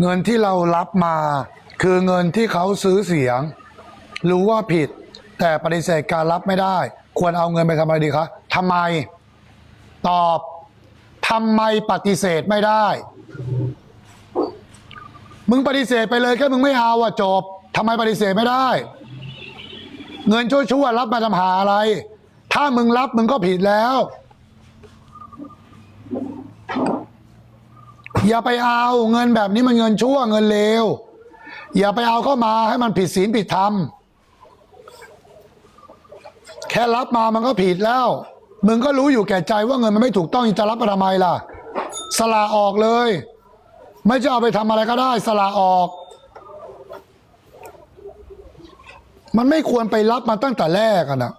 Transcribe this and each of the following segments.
เงินที่เรารับมา คือเงินที่เขาซื้อเสียง รู้ว่าผิด แต่ปฏิเสธการรับไม่ได้ ควรเอาเงินไปทำอะไรดีคะทำไม ตอบทำไมปฏิเสธไม่ได้ มึงปฏิเสธไปเลยแค่มึงไม่เอาอะจบทำไมปฏิเสธไม่ได้ เงินชั่วๆรับมาทำหาอะไร ถ้ามึงรับมึงก็ผิดแล้ว อย่าไปเอาเงินแบบนี้มันเงินชั่วเงินเลวอย่าไปเอาเข้ามาให้มันผิดศีลผิดธรรม แค่รับมามันก็ผิดแล้ว มึงก็รู้อยู่แก่ใจว่าเงินมันไม่ถูกต้องจะรับมาทำไมล่ะ สละออกเลย ไม่จะเอาไปทำอะไรก็ได้ สละออก มันไม่ควรไปรับมาตั้งแต่แรกอะนะ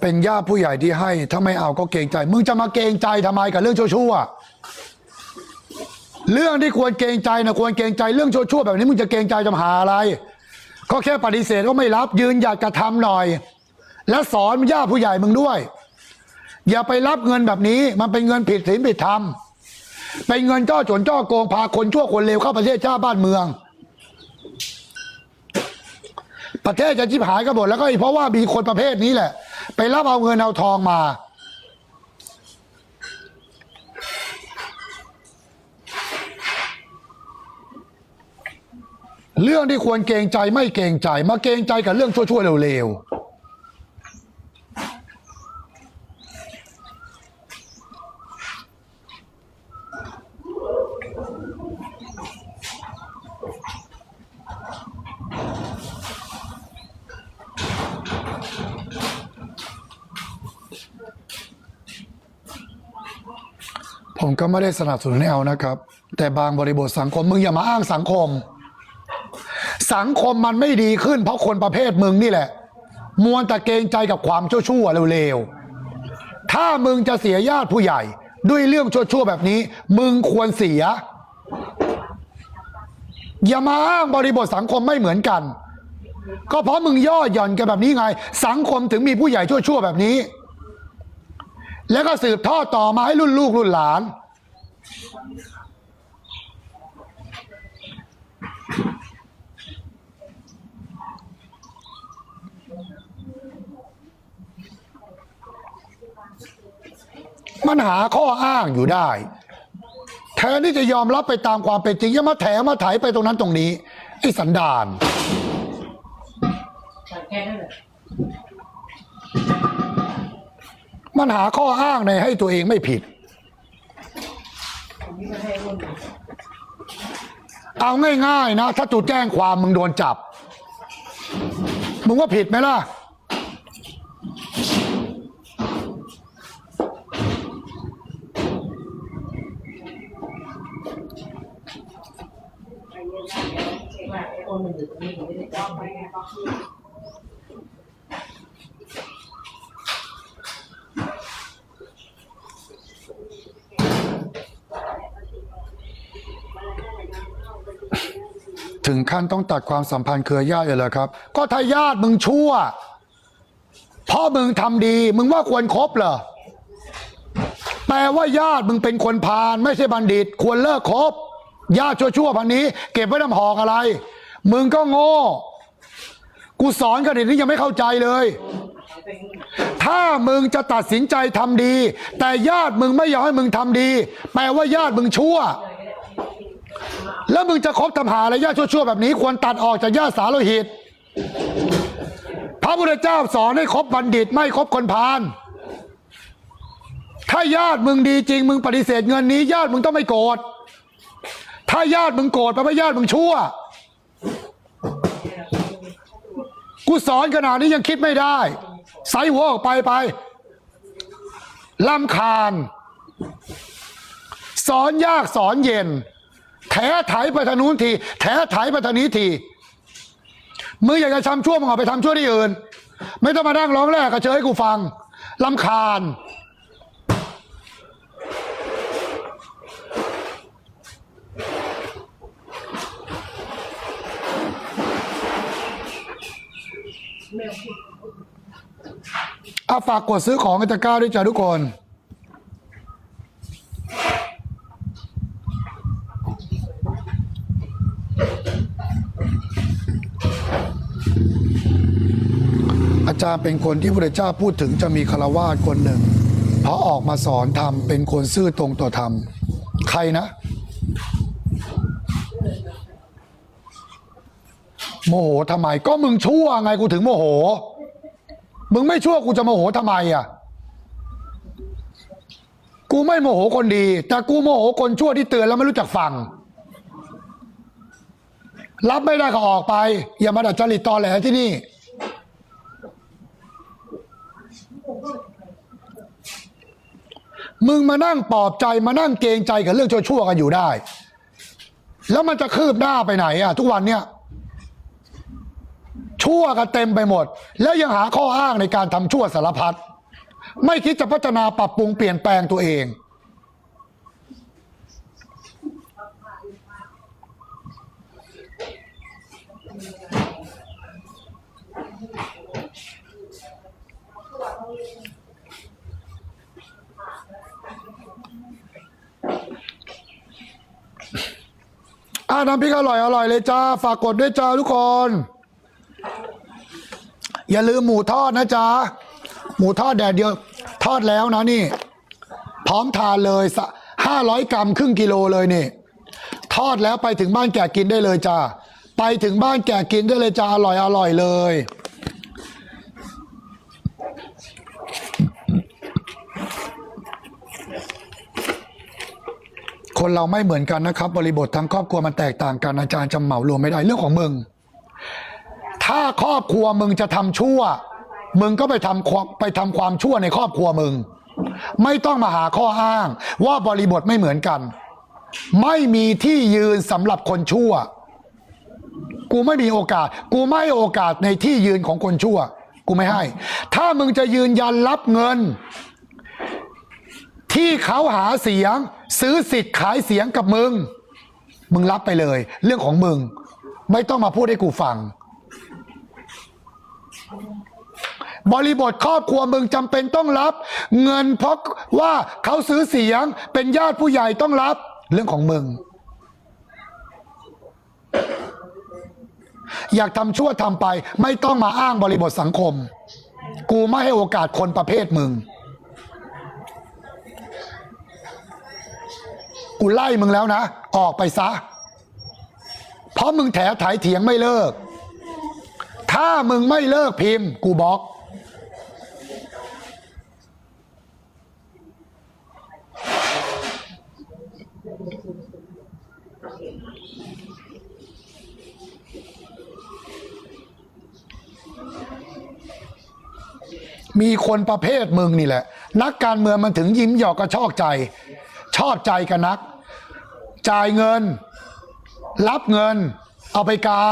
เป็นญาติผู้ใหญ่ที่ให้ ถ้าไม่เอาก็เกรงใจ มึงจะมาเกรงใจทำไมกับเรื่องชั่วๆเรื่องที่ควรเกรงใจนะควรเกรงใจเรื่องชั่วๆแบบนี้มึงจะเกรงใจจะหาอะไร ก็แค่ปฏิเสธว่าไม่รับยืนหยัดกระทำหน่อย และสอนญาติผู้ใหญ่มึงด้วย อย่าไปรับเงินแบบนี้ มันเป็นเงินผิดศีลผิดธรรม เป็นเงินจ้อจนจ้อโกงพาคนชั่วคนเลวเข้าประเทศชาติบ้านเมือง ประเทศจะชิบหายกันหมดแล้วก็เพราะว่ามีคนประเภทนี้แหละ ไปรับเอาเงินเอาทองมา เรื่องที่ควรเกรงใจไม่เกรงใจ มาเกรงใจกับเรื่องชั่วๆเร็วๆ ผมก็ไม่ได้สนับสนุนให้เอานะครับ แต่บางบริบทสังคมมึงอย่ามาอ้างสังคม สังคมมันไม่ดีขึ้น เพราะคนประเภทมึงนี่แหละ มวนแต่เกงใจกับความชั่วๆเร็วๆถ้ามึงจะเสียญาติผู้ใหญ่ ด้วยเรื่องชั่วๆแบบนี้ มึงควรเสีย อย่ามาอ้างบริบทสังคมไม่เหมือนกัน ก็เพราะมึงย่อหย่อนกันแบบนี้ไง สังคมถึงมีผู้ใหญ่ชั่วๆแบบนี้ แล้วก็สืบทอดต่อมาให้รุ่นลูกรุ่นหลาน มันหาข้ออ้างอยู่ได้แทนที่จะยอมรับไปตามความเป็นจริงยังมาแถมาไถไปตรงนั้นตรงนี้ไอ้สันดานแค่นั้นแหละ มันหาข้ออ้างในให้ตัวเองไม่ผิด เอาง่ายๆนะ ถ้าตูแจ้งความมึงโดนจับ มึงว่าผิดไหมล่ะว่าไอ้คนมันอยู่ตรงนี้ผมไม่ได้จ้องไปไงก็คือ ถึงขั้นต้องตัดความสัมพันธ์เครือญาติเลยเหรอครับ ก็ถ้าญาติมึงชั่วพ่อมึงทำดี มึงว่าควรครบเหรอแปลว่าญาติมึงเป็นคนพาลไม่ใช่บัณฑิต ควรเลิกคบญาติชั่วๆพันนี้ เก็บไว้ทำหอกอะไร มึงก็โง่ กูสอนกันนี้ยังไม่เข้าใจเลย ถ้ามึงจะตัดสินใจทำดี แต่ญาติมึงไม่ยอมให้มึงทำดี แปลว่าญาติมึงชั่ว แล้วมึงจะคบทำหาอะไรญาติชั่วๆแบบนี้ ควรตัดออกจากญาติสาโลหิต พระพุทธเจ้าสอนให้คบบัณฑิตไม่คบคนพาลถ้าญาติมึงดีจริง มึงปฏิเสธเงินนี้ ญาติมึงต้องไม่โกรธถ้าญาติมึงโกรธแปลว่าญาติมึงชั่ว กูสอนขนาดนี้ยังคิดไม่ได้ใส่หัวออกไปไปลำคาญ สอนยากสอนเย็น แถถ่ายไปทางนู้นที แถถ่ายไปทางนี้ทีมึงอยากจะทำชั่วมึงออกไปทำชั่วที่อื่น ไม่ต้องมาดั่งร้องแรกกระเชยกูฟังลำคาญ เอาฝากกดซื้อของกันตะก้าด้วยจ้ะทุกคน จารย์เป็นคนที่พระเจ้าพูดถึงจะมีคารวาสคนหนึ่งเพราะออกมาสอนธรรมเป็นคนซื่อตรงต่อธรรม ใครนะ โมโหทำไม ก็มึงชั่วไงกูถึงโมโห มึงไม่ชั่วกูจะโมโหทำไมอะกูไม่โมโหคนดี แต่กูโมโหคนชั่วที่เตือนแล้วไม่รู้จักฟัง รับไม่ได้ก็ออกไป อย่ามาดัดจริตตอแหลที่นี่ มึงมานั่งปลอบใจมานั่งเกรงใจกับเรื่องชั่วๆกันอยู่ได้ แล้วมันจะคืบหน้าไปไหนอะ ทุกวันเนี้ยชั่วกันเต็มไปหมด แล้วยังหาข้ออ้างในการทำชั่วสารพัดไม่คิดจะพัฒนาปรับปรุงเปลี่ยนแปลงตัวเอง อ่าน้ำพริกอร่อยอร่อยเลยจ้า ฝากกดด้วยจ้าทุกคน อย่าลืมหมูทอดนะจ๊ะหมูทอดแดดเดียว ทอดแล้วนะนี่ พร้อมทานเลยห้าร้อยกรัมครึ่งกิโลเลยนี่ ทอดแล้วไปถึงบ้านแกะกินได้เลยจ้าไปถึงบ้านแกะกินได้เลยจ้าอร่อยอร่อยเลย คนเราไม่เหมือนกันนะครับ บริบททั้งครอบครัวมันแตกต่างกันอาจารย์จะเหมารวมไม่ได้เรื่องของมึง ถ้าครอบครัวมึงจะทำชั่ว มึงก็ไปทำความไปทำความชั่วในครอบครัวมึง ไม่ต้องมาหาข้ออ้าง ว่าบริบทไม่เหมือนกัน ไม่มีที่ยืนสำหรับคนชั่ว กูไม่มีโอกาส กูไม่โอกาสในที่ยืนของคนชั่ว กูไม่ให้ ถ้ามึงจะยืนยันรับเงิน ที่เขาหาเสียง ซื้อสิทธิ์ขายเสียงกับมึง มึงรับไปเลย เรื่องของมึง ไม่ต้องมาพูดให้กูฟัง บริบทครอบครัวมึงจำเป็นต้องรับ เงินเพราะว่าเขาซื้อเสียงเป็นญาติผู้ใหญ่ต้องรับ เรื่องของมึง อยากทำชั่วทำไป ไม่ต้องมาอ้างบริบทสังคม กูไม่ให้โอกาสคนประเภทมึง กูไล่มึงแล้วนะ ออกไปซะ เพราะมึงแถถ่ายเถียงไม่เลิก ถ้ามึงไม่เลิกพิมพ์ กูบล็อก มีคนประเภทมึงนี่แหละ นักการเมืองมันถึงยิ้มหยอกกระชอกใจ ชอบใจกันนัก จ่ายเงิน รับเงิน เอาไปกา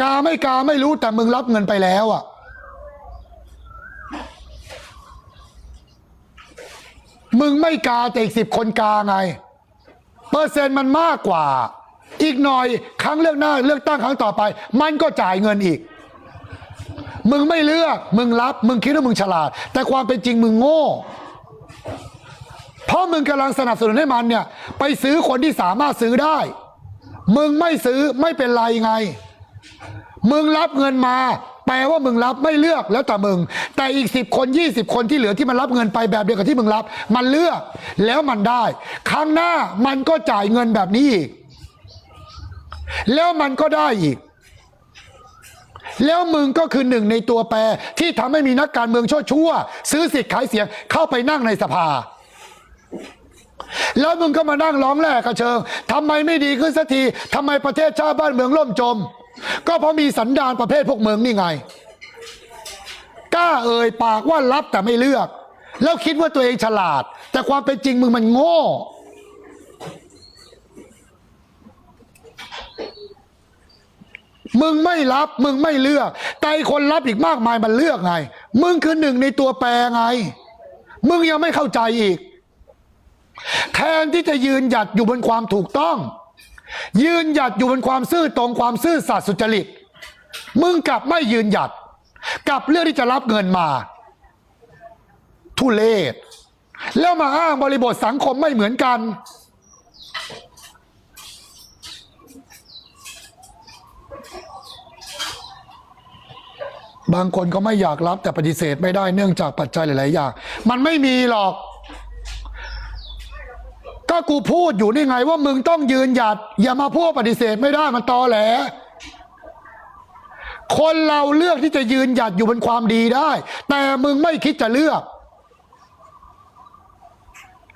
กาไม่กาไม่รู้แต่มึงรับเงินไปแล้วอะมึงไม่กาแต่อีกสิบคนกาไง เปอร์เซ็นต์มันมากกว่า อีกหน่อยครั้งเลือกหน้าเลือกตั้งครั้งต่อไป มันก็จ่ายเงินอีก มึงไม่เลือก มึงรับ มึงคิดว่ามึงฉลาด แต่ความเป็นจริงมึงโง่ เพราะมึงกำลังสนับสนุนให้มันเนี่ย ไปซื้อคนที่สามารถซื้อได้ มึงไม่ซื้อไม่เป็นไรไง มึงรับเงินมา แปลว่ามึงรับไม่เลือกแล้วแต่มึง แต่อีกสิบคนยี่สิบคนที่เหลือที่มันรับเงินไปแบบเดียวกับที่มึงรับ มันเลือกแล้วมันได้ ครั้งหน้ามันก็จ่ายเงินแบบนี้อีก แล้วมันก็ได้อีกแล้วมึงก็คือหนึ่งในตัวแปรที่ทำให้มีนักการเมืองชั่วชั่วๆซื้อสิทธิ์ขายเสียงเข้าไปนั่งในสภา แล้วมึงก็มานั่งร้องแรกกระเชิงทำไมไม่ดีขึ้นสักทีทำไมประเทศชาติบ้านเมืองล่มจม ก็เพราะมีสันดานประเภทพวกเมึงนี่ไง กล้าเอ่ยปากว่ารับแต่ไม่เลือก แล้วคิดว่าตัวเองฉลาด แต่ความเป็นจริงมึงมันโง่ มึงไม่รับมึงไม่เลือก แต่คนรับอีกมากมายมันเลือกไง มึงคือหนึ่งในตัวแปรไง มึงยังไม่เข้าใจอีก แทนที่จะยืนหยัดอยู่บนความถูกต้อง ยืนหยัดอยู่บนความซื่อตรงความซื่อสัตย์สุจริต มึงกลับไม่ยืนหยัดกลับเรื่องที่จะรับเงินมา ทุเลศแล้วมาอ้างบริบทสังคมไม่เหมือนกัน บางคนก็ไม่อยากรับแต่ปฏิเสธไม่ได้เนื่องจากปัจจัยหลาย ๆ อย่าง มันไม่มีหรอก ก็กูพูดอยู่นี่ไงว่ามึงต้องยืนหยัด อย่ามาพูดปฏิเสธไม่ได้มันตอแหล คนเราเลือกที่จะยืนหยัดอยู่บนความดีได้ แต่มึงไม่คิดจะเลือก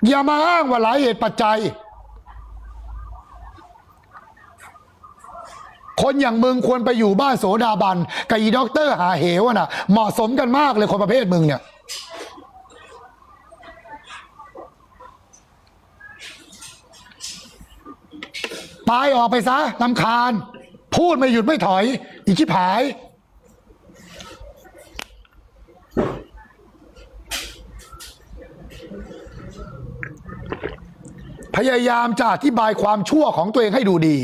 อย่ามาอ้างว่าหลายเหตุปัจจัย คนอย่างมึงควรไปอยู่บ้านโสดาบันกับอีด็อกเตอร์หาเหวอะน่ะ เหมาะสมกันมากเลยคนประเภทมึงเนี่ย ตายออกไปซะลำคาญ พูดไม่หยุดไม่ถอย อีชิบหาย พยายามจะอธิบายความชั่วของตัวเองให้ดูดี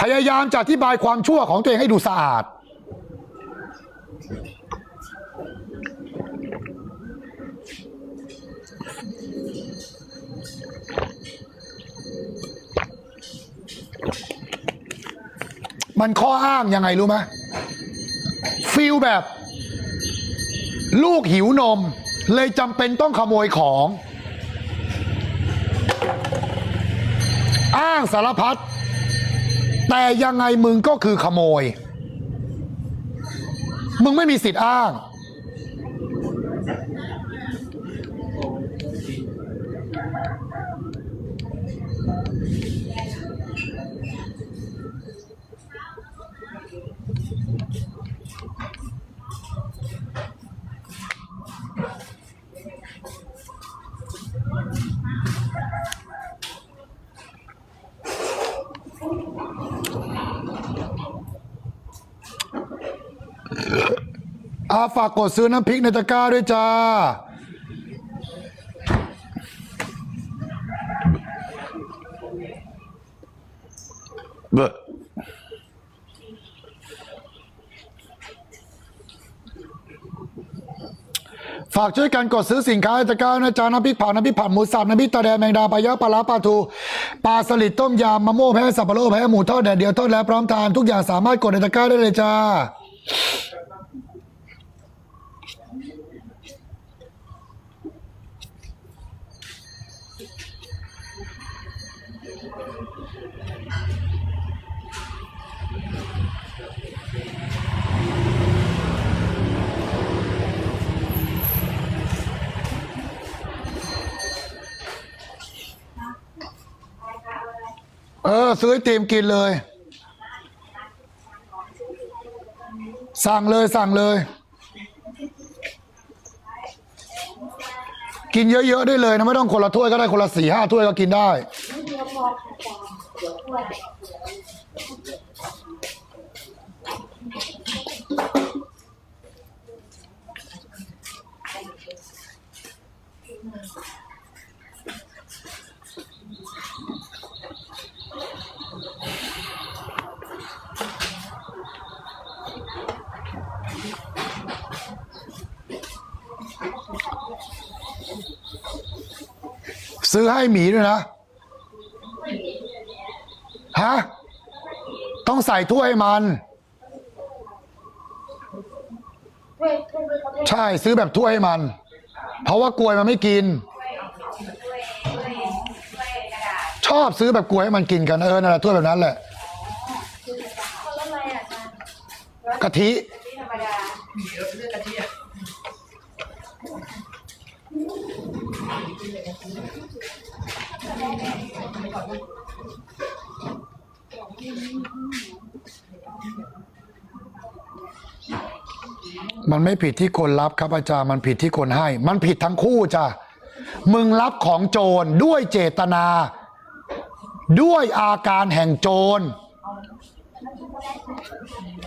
พยายามจะอธิบายความชั่วของตัวเองให้ดูสะอาด มันข้ออ้างยังไงรู้ไหมฟิลแบบ ลูกหิวนม เลยจำเป็นต้องขโมยของ อ้างสารพัดแต่ยังไงมึงก็คือขโมย มึงไม่มีสิทธิ์อ้าง อาฝากกดซื้อน้ำพริกในตะกร้าด้วยจ้า เบอฝากช่วยกันกดซื้อสินค้าในตะกร้านะจ๊ะน้ำพริกเผาน้ำพริกผัดหมูสับน้ำพริกตาแดงแมงดาปลายะปลาล้าปลาทูปลาสลิดต้มยำมะม่วงแพ้สับปะรดแพ้หมูทอดแดดเดียวทอดแล้วพร้อมทานทุกอย่างสามารถกดในตะกร้าได้เลยจ้า ซื้อไอติมกินเลย สั่งเลยสั่งเลย กินเยอะๆได้เลยนะไม่ต้องคนละถ้วยก็ได้คนละสี่ห้าถ้วยก็กินได้ ซื้อให้หมีด้วยนะ ฮะ ต้องใส่ถ้วยมัน ใช่ซื้อแบบถ้วยให้มัน เพราะว่ากลวยมันไม่กิน ชอบซื้อแบบกลวยให้มันกินกันเออนั่นแหละถ้วยแบบนั้นแหละคนละไรอะจ๊ะกะทิธรรมดาเดี๋ยวเลือกกะทิ มันไม่ผิดที่คนรับครับอาจารย์มันผิดที่คนให้ มันผิดทั้งคู่จ้ะมึงรับของโจรด้วยเจตนา ด้วยอาการแห่งโจร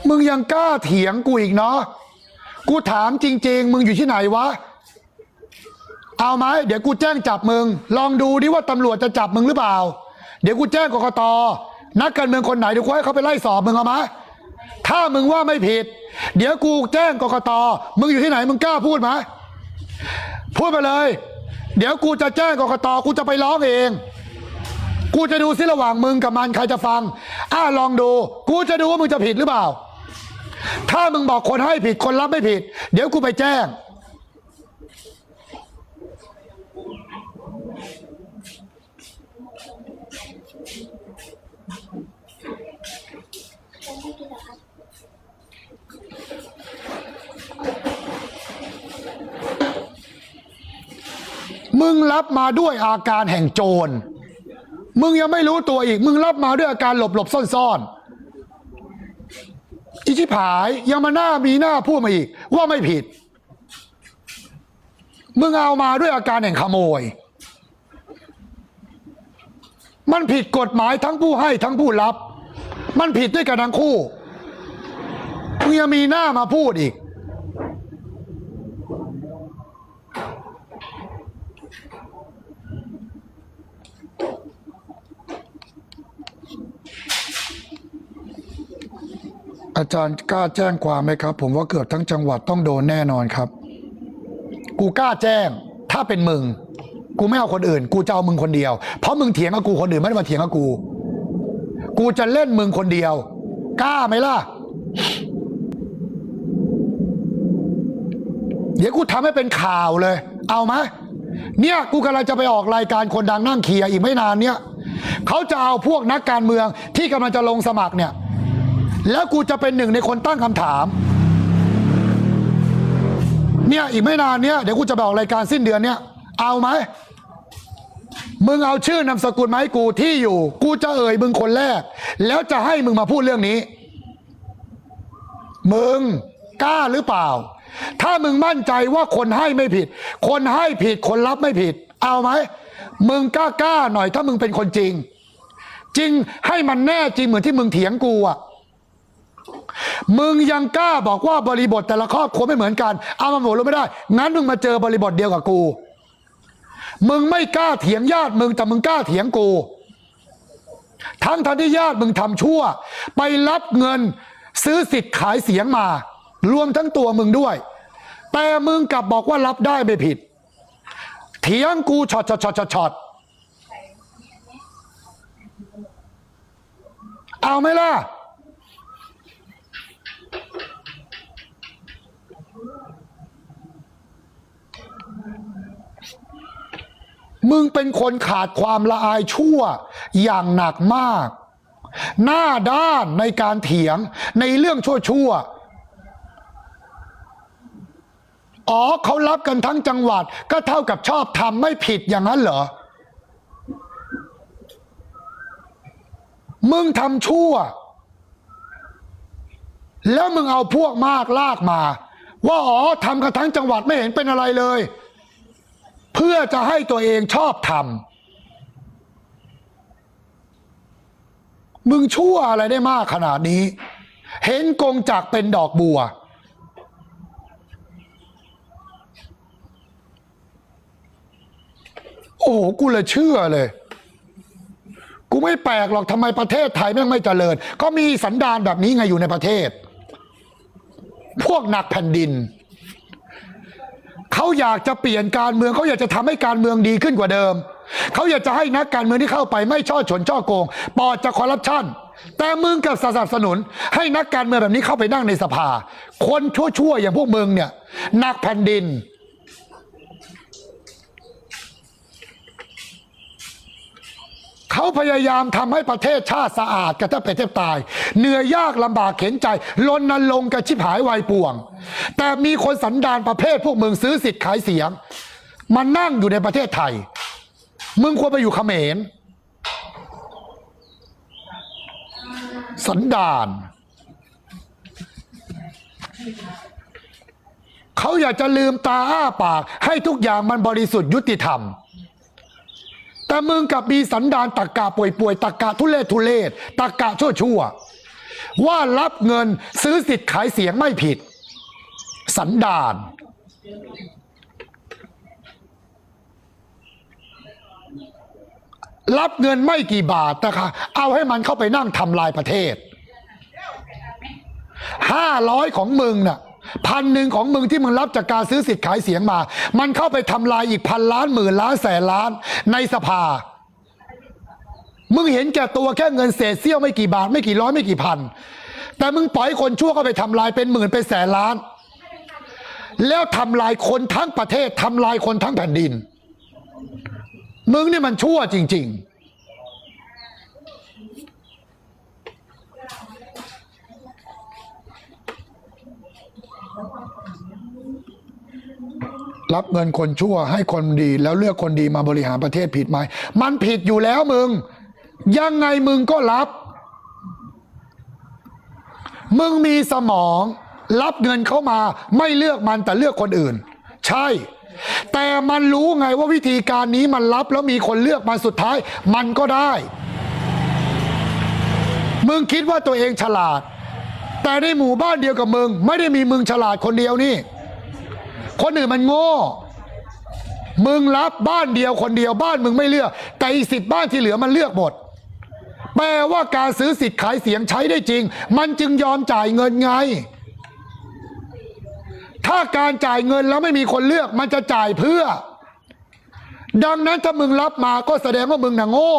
มึงยังกล้าเถียงกูอีกเนาะกูถามจริง ๆ มึงอยู่ที่ไหนวะ เอาไหมเดี๋ยวกูแจ้งจับมึง ลองดูดิว่าตำรวจจะจับมึงหรือเปล่า เดี๋ยวกูแจ้งกกตนักการเมืองคนไหนเดี๋ยวกูให้เขาไปไล่สอบมึงเอาไหมถ้ามึงว่าไม่ผิด เดี๋ยวกูแจ้งกกตมึงอยู่ที่ไหนมึงกล้าพูดไหมพูดมาเลย เดี๋ยวกูจะแจ้งกกตกูจะไปร้องเอง กูจะดูซิระหว่างมึงกับมันใครจะฟัง อ้าลองดู กูจะดูว่ามึงจะผิดหรือเปล่า ถ้ามึงบอกคนให้ผิดคนรับไม่ผิด เดี๋ยวกูไปแจ้ง มึงรับมาด้วยอาการแห่งโจร มึงยังไม่รู้ตัวอีก มึงรับมาด้วยอาการหลบหลบซ่อนซ่อนๆอิชิผายยังมาหน้ามีหน้าพูดมาอีก ว่าไม่ผิด มึงเอามาด้วยอาการแห่งขโมย มันผิดกฎหมายทั้งผู้ให้ทั้งผู้รับ มันผิดด้วยกันทั้งคู่มึงยังมีหน้ามาพูดอีก อาจารย์กล้าแจ้งความไหมครับ ผมว่าเกือบทั้งจังหวัดต้องโดนแน่นอนครับ กูกล้าแจ้ง ถ้าเป็นมึง กูไม่เอาคนอื่น กูจะเอามึงคนเดียว เพราะมึงเถียงกับกูคนอื่นไม่ได้มาเถียงกับกู กูจะเล่นมึงคนเดียว กล้าไหมล่ะ เดี๋ยวกูทำให้เป็นข่าวเลย เอาไหมเนี่ยกูกำลังจะไปออกรายการคนดังนั่งเคลียร์อีกไม่นานเนี่ยเขาจะเอาพวกนักการเมืองที่กำลังจะลงสมัครเนี่ย แล้วกูจะเป็นหนึ่งในคนตั้งคำถาม เนี่ยอีกไม่นานเนี่ยเดี๋ยวกูจะไปอกรายการสิ้นเดือนเนี่ย เอาไหมมึงเอาชื่อนามสกุลมาให้กูที่อยู่ กูจะเอ่ยมึงคนแรก แล้วจะให้มึงมาพูดเรื่องนี้ มึงกล้าหรือเปล่า ถ้ามึงมั่นใจว่าคนให้ไม่ผิด คนให้ผิดคนรับไม่ผิด เอาไหมมึงกล้ากล้าหน่อยถ้ามึงเป็นคนจริง จริงให้มันแน่จริงเหมือนที่มึงเถียงกูอะ มึงยังกล้าบอกว่าบริบทแต่ละครอบครัวไม่เหมือนกัน เอามาหมดเลยไม่ได้ งั้นมึงมาเจอบริบทเดียวกับกู มึงไม่กล้าเถียงญาติมึงแต่มึงกล้าเถียงกู ทั้งทันที่ญาติมึงทำชั่ว ไปรับเงินซื้อสิทธิ์ขายเสียงมา รวมทั้งตัวมึงด้วย แต่มึงกลับบอกว่ารับได้ไม่ผิด เถียงกูช็อตช็อตช็อตช็อตช็อตเอาไหมล่ะ มึงเป็นคนขาดความละอายชั่วอย่างหนักมาก หน้าด้านในการเถียงในเรื่องชั่วๆ อ๋อเขารับกันทั้งจังหวัด ก็เท่ากับชอบทำไม่ผิดอย่างนั้นเหรอ มึงทำชั่ว แล้วมึงเอาพวกมากลากมา ว่าอ๋อทำกันทั้งจังหวัดไม่เห็นเป็นอะไรเลย พื่อจะให้ตัวเองชอบทำมึงชั่วอะไรได้มากขนาดนี้ เห็นกงจักเป็นดอกบัว โอ้โหกูเลยเชื่อเลย กูไม่แปลกหรอกทำไมประเทศไทยแม่งไม่เจริญ ก็มีสันดานแบบนี้ไงอยู่ในประเทศ พวกหนักแผ่นดิน เขาอยากจะเปลี่ยนการเมืองเขาอยากจะทำให้การเมืองดีขึ้นกว่าเดิม เขาอยากจะให้นักการเมืองที่เข้าไปไม่ช่อฉนช่อโกงปลอดจากคอร์รัปชันแต่มึงกับสนับสนุน ให้นักการเมืองแบบนี้เข้าไปนั่งในสภา คนชั่วๆอย่างพวกมึงเนี่ยนักแผ่นดิน เขาพยายามทำให้ประเทศชาติสะอาดกันถ้าเป็นแทบตาย เหนื่อยยากลำบากเข็นใจลนนลงกับชิบหายวายป่วง แต่มีคนสันดานประเภทพวกมึงซื้อสิทธิ์ขายเสียงมานั่งอยู่ในประเทศไทย มึงควรไปอยู่เขมร สันดานเขาอยากจะลืมตาอ้าปาก ให้ทุกอย่างมันบริสุทธิ์ยุติธรรม แต่มึงกับมีสันดานตักกะป่วยป่วยตักกะทุเลศทุเลศตักกะชั่วชั่วว่ารับเงินซื้อสิทธิ์ขายเสียงไม่ผิด สันดานรับเงินไม่กี่บาทนะคะ เอาให้มันเข้าไปนั่งทำลายประเทศห้าร้อยของมึงน่ะ พันหนึ่งของมึงที่มึงรับจากการซื้อสิทธิ์ขายเสียงมา มันเข้าไปทำลายอีกพันล้านหมื่นล้านแสนล้านในสภา มึงเห็นแก่ตัวแค่เงินเศษเสี้ยวไม่กี่บาทไม่กี่ร้อยไม่กี่พัน แต่มึงปล่อยคนชั่วเข้าไปทำลายเป็นหมื่นเป็นแสนล้าน แล้วทำลายคนทั้งประเทศทำลายคนทั้งแผ่นดิน มึงนี่มันชั่วจริง ๆ รับเงินคนชั่วให้คนดี แล้วเลือกคนดีมาบริหารประเทศผิดไหมมันผิดอยู่แล้วมึง ยังไงมึงก็รับ มึงมีสมอง รับเงินเข้ามา ไม่เลือกมันแต่เลือกคนอื่น ใช่ แต่มันรู้ไงว่าวิธีการนี้มันรับแล้วมีคนเลือกมาสุดท้าย มันก็ได้ มึงคิดว่าตัวเองฉลาด แต่ในหมู่บ้านเดียวกับมึง ไม่ได้มีมึงฉลาดคนเดียวนี่ คนอื่นมันโง่ มึงรับบ้านเดียวคนเดียวบ้านมึงไม่เลือก แต่อีสิบบ้านที่เหลือมันเลือกหมด แปลว่าการซื้อสิทธิ์ขายเสียงใช้ได้จริง มันจึงยอมจ่ายเงินไง ถ้าการจ่ายเงินแล้วไม่มีคนเลือก มันจะจ่ายเพื่อ ดังนั้นถ้ามึงรับมาก็แสดงว่ามึงน่ะโง่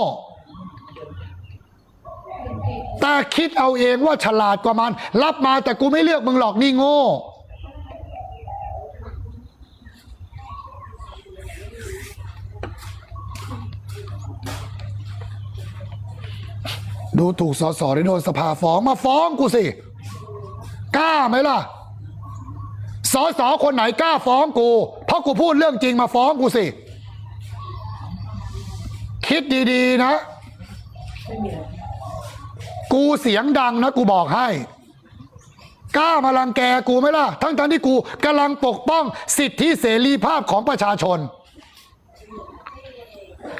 แต่คิดเอาเองว่าฉลาดกว่ามัน รับมาแต่กูไม่เลือกมึงหรอกนี่โง่ ดูถูกสอสอได้โดนสภาฟ้องมาฟ้องกูสิ กล้าไหมล่ะสอสอคนไหนกล้าฟ้องกู เพราะกูพูดเรื่องจริงมาฟ้องกูสิ คิดดีๆนะ กูเสียงดังนะกูบอกให้ กล้ามาลังแกกูไหมล่ะ ทั้งทั้งๆที่กูกำลังปกป้องสิทธิเสรีภาพของประชาชน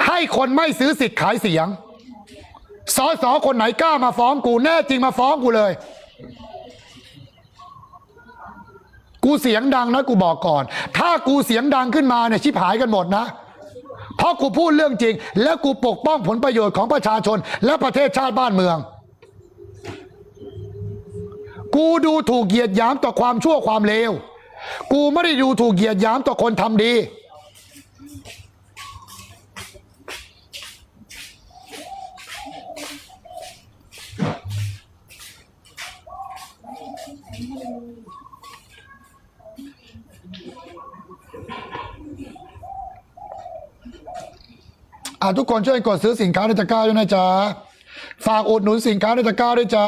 ให้คนไม่ซื้อสิทธิ์ขายเสียง สอสอคนไหนกล้ามาฟ้องกูแน่จริงมาฟ้องกูเลย กูเสียงดังนะกูบอกก่อน ถ้ากูเสียงดังขึ้นมาเนี่ยชิบหายกันหมดนะ เพราะกูพูดเรื่องจริง และกูปกป้องผลประโยชน์ของประชาชน และประเทศชาติบ้านเมือง กูดูถูกเหยียดหยามต่อความชั่วความเลว กูไม่ได้ดูถูกเหยียดหยามต่อคนทำดี ทุกคนช่วยกดซื้อสินค้าในตะกร้าด้วยนะจ๊ะ ฝากอุดหนุนสินค้าในตะกร้าด้วยจ้า